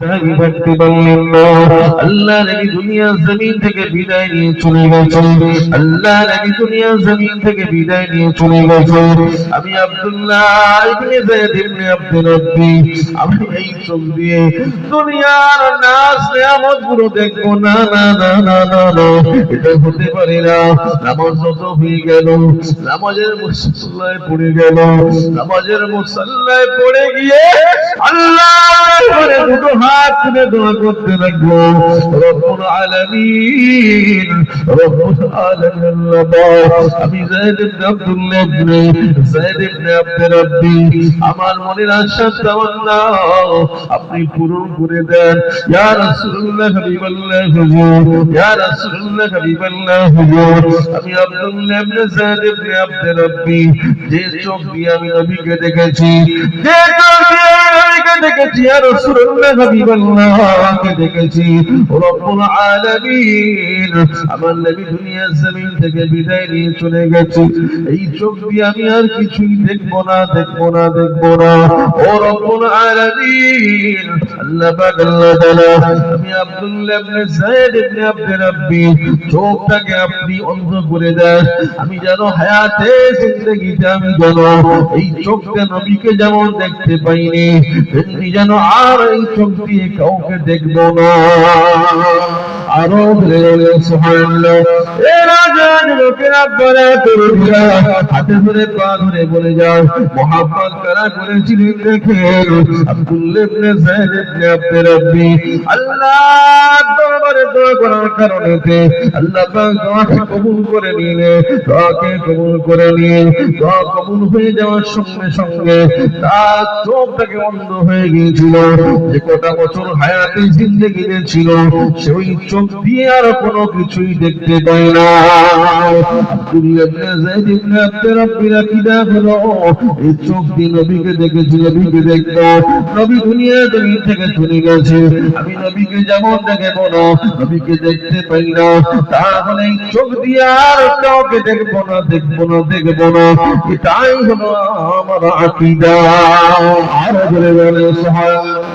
আমি দেখব। না এটা হতে পারে না। নামাজ হয়ে গেল, নামাজের মুসল্লায় পড়ে গেল, নামাজের মুসল্লায় পড়ে গিয়ে আল্লাহ হাত দোয়া করতে লাগল, রব্বুল আলামিন রব্বুল আলামিন আমি যায়েদ ইবনে আব্দুল্লাহ ইবনে যায়েদ ইবনে আব্দুর রাব্বি, আমার মনের আশা তামান্না, আপনি পূরণ করে দেন। ইয়া রাসূলুল্লাহ হাবিবাল্লাহ হুজুর ইয়া রাসূলুল্লাহ হাবিবাল্লাহ হুজুর আমি আব্দুল্লাহ ইবনে যায়েদ ইবনে আব্দুর রাব্বি, যে চোখ দিয়ে আমি নবীকে দেখেছি, যে চোখ দিয়ে আমি নবীকে দেখেছি ইয়া রাসূলুল্লাহ হাবিবাল্লাহকে দেখেছি। রব্বুল আলামিন আমার নবী দুনিয়ার জমিন থেকে বিদায় নিয়ে চলে গেছে। এই চোখ দিয়ে আমি আর কিছুই দেখব না দেখব না দেখব না। ও রব্বুল আলামিন, আল্লাহ পাক, আল্লাহ তাআলা, আমি আব্দুল্লাহ ইবনে যায়েদ ইবনে আব্দুর রাব্বি, চোখটাকে আপনি অন্ধ করে দেন। আমি যেন হায়াতে জিন্দেগিতে আমি যেন এই চোখটা নবীকে যেমন দেখতে পাইনি তেমনি যেন আর এই চোখ দিয়ে কাউকে দেখব না। আরও ধরে কবুল করে নিলে কবুল করে নিয়ে কবুল হয়ে যাওয়ার সঙ্গে সঙ্গে তার চোখটাকে হয়ে গিয়েছিল। যে কটা বছর হায়াতে ছিল, সেই চোখ দিয়ে আর কোনো কিছুই দেখতে পায় আমি নবীকে যেমন দেখব না নবীকে চোখ দিয়ে আর কাউকে দেখব না দেখব না দেখব না এটাই হলো আমার আকিদা আর বলে সুবহানাল্লাহ